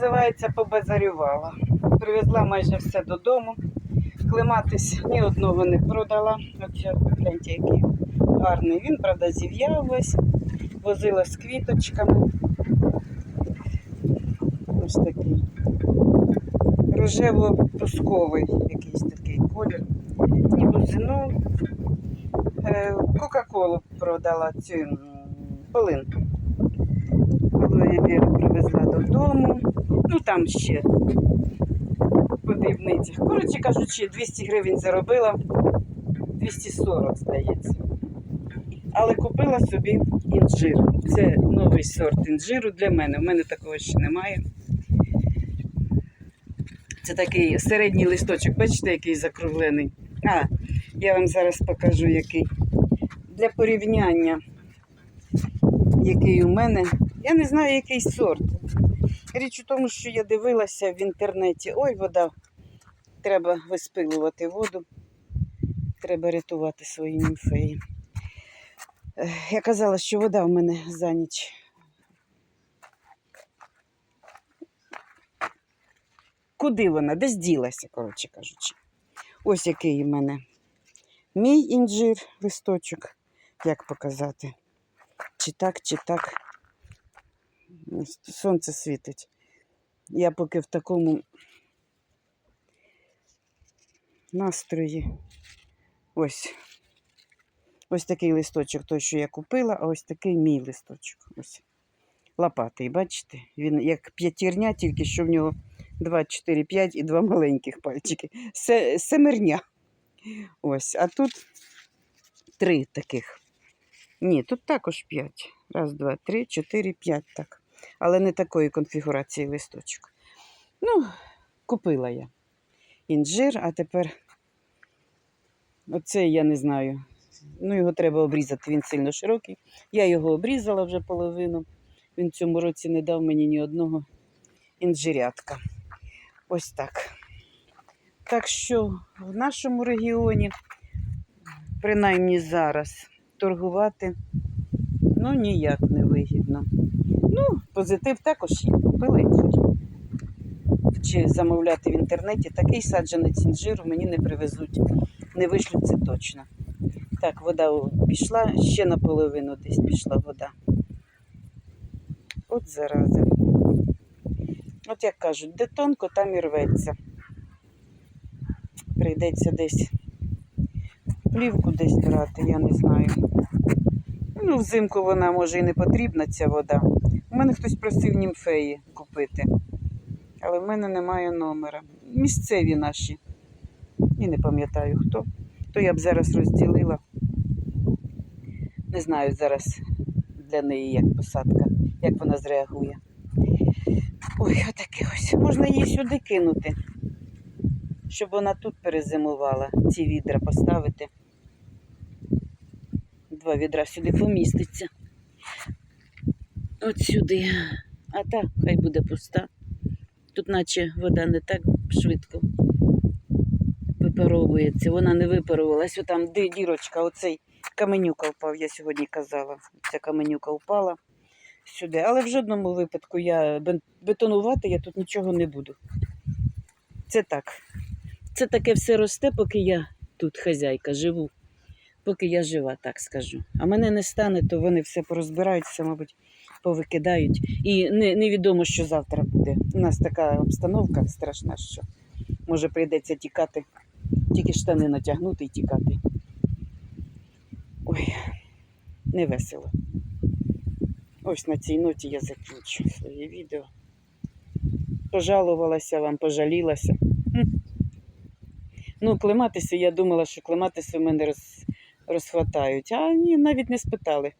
називається, побазарювала. Привезла майже все додому. Клематись ні одного не продала. От гляньте, який гарний. Він, правда, зів'яв. Возила з квіточками. Ось такий. Рожево-пусковий якийсь такий колір. Нібузину. Е, Кока-колу продала цю полинку. Алоє Віру привезла додому. Ну там ще по дрібницях. Коротше кажучи, 200 гривень заробила, 240, здається. Але купила собі інжир. Це новий сорт інжиру для мене. У мене такого ще немає. Це такий середній листочок, бачите, який закруглений. А, я вам зараз покажу, який. Для порівняння, який у мене. Я не знаю, який сорт. Річ у тому, що я дивилася в інтернеті. Ой, вода. Треба виспилювати воду. Треба рятувати свої німфеї. Я казала, що вода в мене за ніч. Куди вона? Десь ділася, коротше кажучи. Ось який у мене мій інжир, листочок. Як показати? Чи так, чи так. Ось Сонце світить. Я поки в такому настрої. Ось. Ось такий листочок, той, що я купила, а ось такий мій листочок. Ось. Лопатий, бачите? Він як п'ятірня, тільки що в нього 2, 4, 5 і два маленьких пальчики. Се, семерня. Ось. А тут три таких. Ні, тут також 5. Раз, два, три, чотири, п'ять так. Але не такої конфігурації листочок. Ну, купила я інжир, а тепер оцей я не знаю. Ну, його треба обрізати, він сильно широкий. Я його обрізала вже половину. Він в цьому році не дав мені ні одного інжирятка. Ось так. Так що в нашому регіоні, принаймні зараз, торгувати ну ніяк не вигідно. Ну, позитив також є. Купила. Чи замовляти в інтернеті такий саджанець інжиру мені не привезуть. Не вишлють це точно. Так, вода пішла, ще наполовину десь пішла вода. От зараза. От як кажуть, де тонко, там і рветься. Прийдеться десь плівку десь брати, я не знаю. Ну, взимку вона може і не потрібна, ця вода. У мене хтось просив німфеї купити, але в мене немає номера. Місцеві наші. І не пам'ятаю хто. То я б зараз розділила. Не знаю зараз для неї як посадка, як вона зреагує. Ой, отаке ось. Можна її сюди кинути, щоб вона тут перезимувала. Ці відра поставити. Два відра сюди поміститься. От сюди. А так, хай буде пуста. Тут наче вода не так швидко випаровується. Вона не випарувалась. Отам дірочка, оцей каменюка впав, я сьогодні казала. Ця каменюка впала сюди. Але в жодному випадку я бетонувати я тут нічого не буду. Це так. Це таке все росте, поки я тут хазяйка живу. Поки я жива, так скажу. А мене не стане, то вони все порозбираються, мабуть, повикидають. І не, невідомо, що завтра буде. У нас така обстановка страшна, що може прийдеться тікати, тільки штани натягнути і тікати. Ой, не весело. Ось на цій ноті я закінчу своє відео. Пожалувалася вам, пожалілася. Ну, клематиси, я думала, що клематиси в мене роз, розхватають. А ні, навіть не спитали.